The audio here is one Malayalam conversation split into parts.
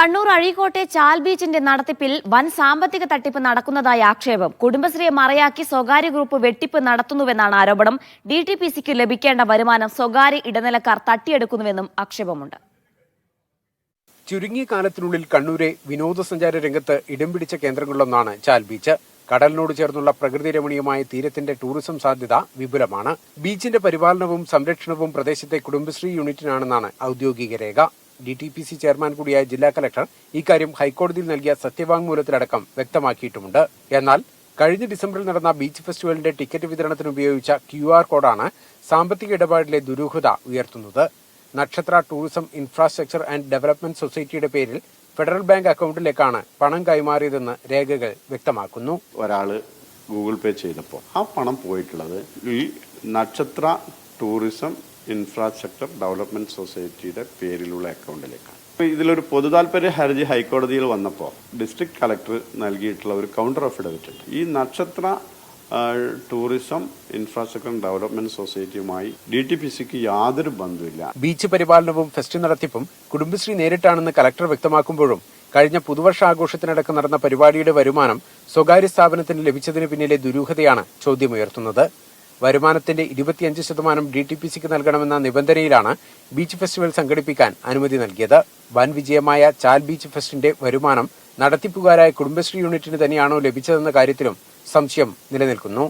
കണ്ണൂർ അഴീക്കോട്ടെ ചാൽ ബീച്ചിന്റെ നടത്തിപ്പിൽ വൻ സാമ്പത്തിക തട്ടിപ്പ് നടക്കുന്നതായി ആക്ഷേപം. കുടുംബശ്രീയെ മറയാക്കി സ്വകാര്യ ഗ്രൂപ്പ് വെട്ടിപ്പ് നടത്തുന്നുവെന്നാണ് ആരോപണം. ഡി ടി പി സിക്ക് ലഭിക്കേണ്ട വരുമാനം സ്വകാര്യ ഇടനിലക്കാർ തട്ടിയെടുക്കുന്നുവെന്നും ആക്ഷേപമുണ്ട്. ചുരുങ്ങിയ കാലത്തിനുള്ളിൽ കണ്ണൂരെ വിനോദസഞ്ചാര രംഗത്ത് ഇടം പിടിച്ച കേന്ദ്രങ്ങളിലൊന്നാണ് ചാൽ ബീച്ച്. കടലിനോട് ചേർന്നുള്ള പ്രകൃതി രമണീയമായ തീരത്തിന്റെ ടൂറിസം സാധ്യത വിപുലമാണ്. ബീച്ചിന്റെ പരിപാലനവും സംരക്ഷണവും പ്രദേശത്തെ കുടുംബശ്രീ യൂണിറ്റിനാണെന്നാണ് ഔദ്യോഗിക രേഖ. D T P C chairman കൂടിയായ ജില്ലാ കലക്ടർ ഇക്കാര്യം ഹൈക്കോടതിയിൽ നൽകിയ സത്യവാങ്മൂലത്തിലടക്കം വ്യക്തമാക്കിയിട്ടുമുണ്ട്. എന്നാൽ കഴിഞ്ഞ ഡിസംബറിൽ നടന്ന ബീച്ച് ഫെസ്റ്റിവലിന്റെ ടിക്കറ്റ് വിതരണത്തിന് ഉപയോഗിച്ച ക്യു ആർ കോഡാണ് സാമ്പത്തിക ഇടപാടിലെ ദുരൂഹത ഉയർത്തുന്നത്. നക്ഷത്ര ടൂറിസം ഇൻഫ്രാസ്ട്രക്ചർ ആൻഡ് ഡെവലപ്മെന്റ് സൊസൈറ്റിയുടെ പേരിൽ ഫെഡറൽ ബാങ്ക് അക്കൗണ്ടിലേക്കാണ് പണം കൈമാറിയതെന്ന് രേഖകൾ വ്യക്തമാക്കുന്നു. ഒരാൾ ഗൂഗിൾ പേ ചെയ്തപ്പോൾ ആ പണം പോയിട്ടുള്ളത് ഈ നക്ഷത്ര ടൂറിസം ഇൻഫ്രാസ്ട്രക്ചർ ഡെവലപ്മെന്റ് സൊസൈറ്റിയുടെ പേരിലുള്ള അക്കൗണ്ടിലേക്കാണ് ഇതിലൊരു പൊതുതാൽപര്യ ഹർജി ഹൈക്കോടതിയിൽ വന്നപ്പോൾ ഡിസ്ട്രിക്ട് കളക്ടർ നൽകിയിട്ടുള്ള ഒരു കൗണ്ടർ അഫിഡവിറ്റ് ഉണ്ട് ഈ നക്ഷത്ര ടൂറിസം ഇൻഫ്രാസ്ട്രക്ചർ ഡെവലപ്മെന്റ് സൊസൈറ്റിയുമായി ഡി ടി പി സിക്ക് യാതൊരു ബന്ധമില്ല ബീച്ച് പരിപാലനവും ഫെസ്റ്റ് നടത്തിപ്പും കുടുംബശ്രീ നേരിട്ടാണെന്ന് കലക്ടർ വ്യക്തമാക്കുമ്പോഴും കഴിഞ്ഞ പുതുവർഷാഘോഷത്തിനടക്കം നടന്ന പരിപാടിയുടെ വരുമാനം സ്വകാര്യ സ്ഥാപനത്തിന് ലഭിച്ചതിന് പിന്നിലെ ദുരൂഹതയാണ് ചോദ്യമുയർത്തുന്നത് വരുമാനത്തിന്റെ ഇരുപത്തിയഞ്ച് ശതമാനം ഡി ടി പി സിക്ക് നൽകണമെന്ന നിബന്ധനയിലാണ് ബീച്ച് ഫെസ്റ്റിവൽ സംഘടിപ്പിക്കാൻ അനുമതി നൽകിയത്. വൻ വിജയമായ ചാൽ ബീച്ച് ഫെസ്റ്റിന്റെ വരുമാനം നടത്തിപ്പുകാരായ കുടുംബശ്രീ യൂണിറ്റിന് തന്നെയാണോ ലഭിച്ചതെന്ന കാര്യത്തിലും സംശയം നിലനിൽക്കുന്നു.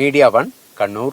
Media One Kannur.